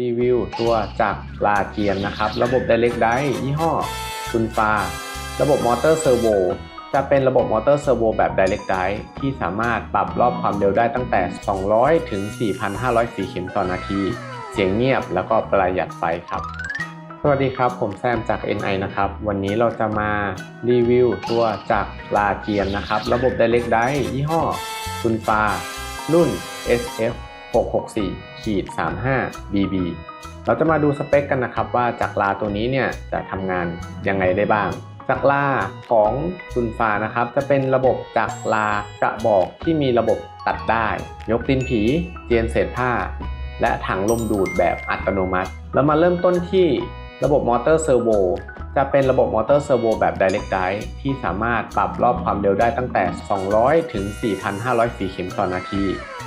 รีวิวตัวจากลาเจียนนะครับ ระบบ Direct Drive ยี่ห้อซุนฟา ระบบมอเตอร์เซอร์โวจะเป็นระบบมอเตอร์เซอร์โวแบบ Direct Drive ที่สามารถปรับรอบความเร็วได้ตั้งแต่ 200 ถึง 4,500สีเข็มต่อนาที เสียงเงียบแล้วก็ประหยัดไฟครับ สวัสดีครับ ผมแซมจาก NI นะครับ วันนี้เราจะมารีวิวตัวจากลาเจียนนะครับ ระบบ Direct Drive ยี่ห้อซุนฟา รุ่น SF 664ขีด35 BB เราจะมาดูสเปคกันนะครับว่าจักรลาตัวนี้เนี่ยจะทำงานยังไงได้บ้างจักรลาของซุนฟานะครับ จะเป็นระบบจักรลากระบอกที่มีระบบตัดได้ ยกตีนผี เจียนเศษผ้า และถังลมดูดแบบอัตโนมัติ แล้วมาเริ่มต้นที่ ระบบมอเตอร์เซอร์โวจะเป็นระบบมอเตอร์เซอร์โวแบบ Direct Drive ที่สามารถปรับรอบความเร็วได้ตั้งแต่ 200 ถึง 4,500สีเข็มต่อนาที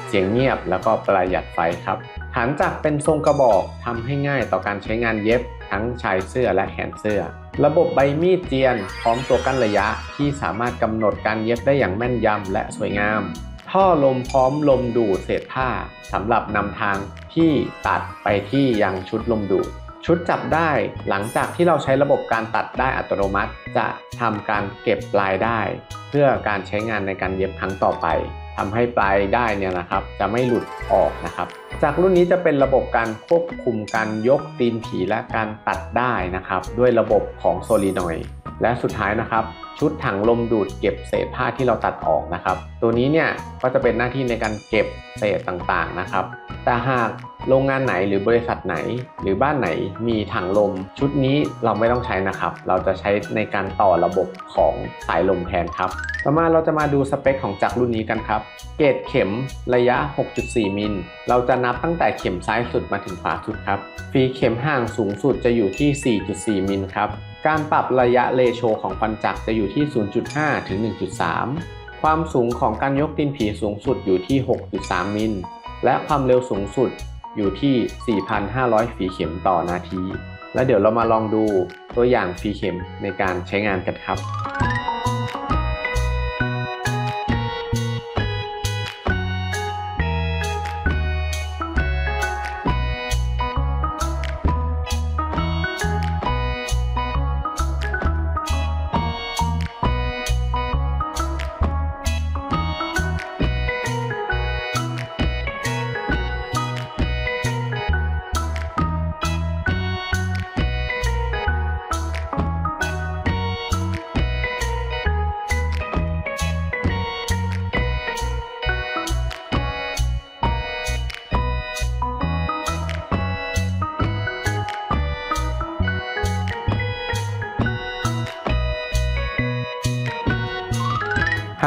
เสียงเงียบแล้วก็ประหยัดไฟครับ ฐานจักรเป็นทรงกระบอกทำให้ง่ายต่อการใช้งานเย็บ ทั้งชายเสื้อและแขนเสื้อ ระบบใบมีดเจียน พร้อมตัวกั้นระยะที่สามารถกำหนดการเย็บได้อย่างแม่นยำและสวยงาม ท่อลมพร้อมลมดูดเศษผ้าสำหรับนำทางที่ตัดไปที่ยังชุดลมดูด ชุดจับได้หลังจากที่เราใช้ระบบการตัดได้อัตโนมัติ จะทำการเก็บปลายได้เพื่อการใช้งานในการเย็บครั้งต่อไปทำให้ปลายได้เนี่ยนะครับ จะไม่หลุดออกนะครับ จากรุ่นนี้จะเป็นระบบการควบคุมการยกตีนผีและการตัดได้นะครับ ด้วยระบบของโซลีนอยและสุดท้ายนะครับ ชุดถังลมดูดเก็บเศษผ้าที่เราตัดออกนะครับ ตัวนี้เนี่ยก็จะเป็นหน้าที่ในการเก็บเศษต่างๆนะครับ แต่หากโรงงานไหนหรือบริษัทไหน หรือบ้านไหนมีถังลม ชุดนี้เราไม่ต้องใช้นะครับ เราจะใช้ในการต่อระบบของสายลมแทนครับ ต่อมาเราจะมาดูสเปคของจักรรุ่นนี้กันครับ เกรดเข็มระยะ 6.4 มิล เราจะนับตั้งแต่เข็มซ้ายสุดมาถึงขวาสุดครับฟีเข็มห่างสูงสุดจะอยู่ที่ 4.4 มิลครับ การปรับระยะเลโชของฟันจักรจะอยู่ที่ 0.5 ถึง 1.3 ความสูงของการยกตีนผีสูงสุดอยู่ที่ 6.3 มิล และความเร็วสูงสุดอยู่ที่ 4,500 ฝีเข็มต่อนาที และเดี๋ยวเรามาลองดูตัวอย่างฝีเข็มในการใช้งานกันครับ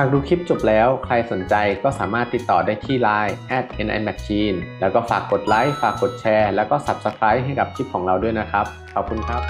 ากดูคลิปจบแล้วใครสนใจก็สามารถติดต่อได้ที่ Line @nimachine แล้วก็ฝากกดไลค์ ฝากกดแชร์ แล้วก็ Subscribe ให้กับคลิปของเราด้วยนะครับ ขอบคุณครับ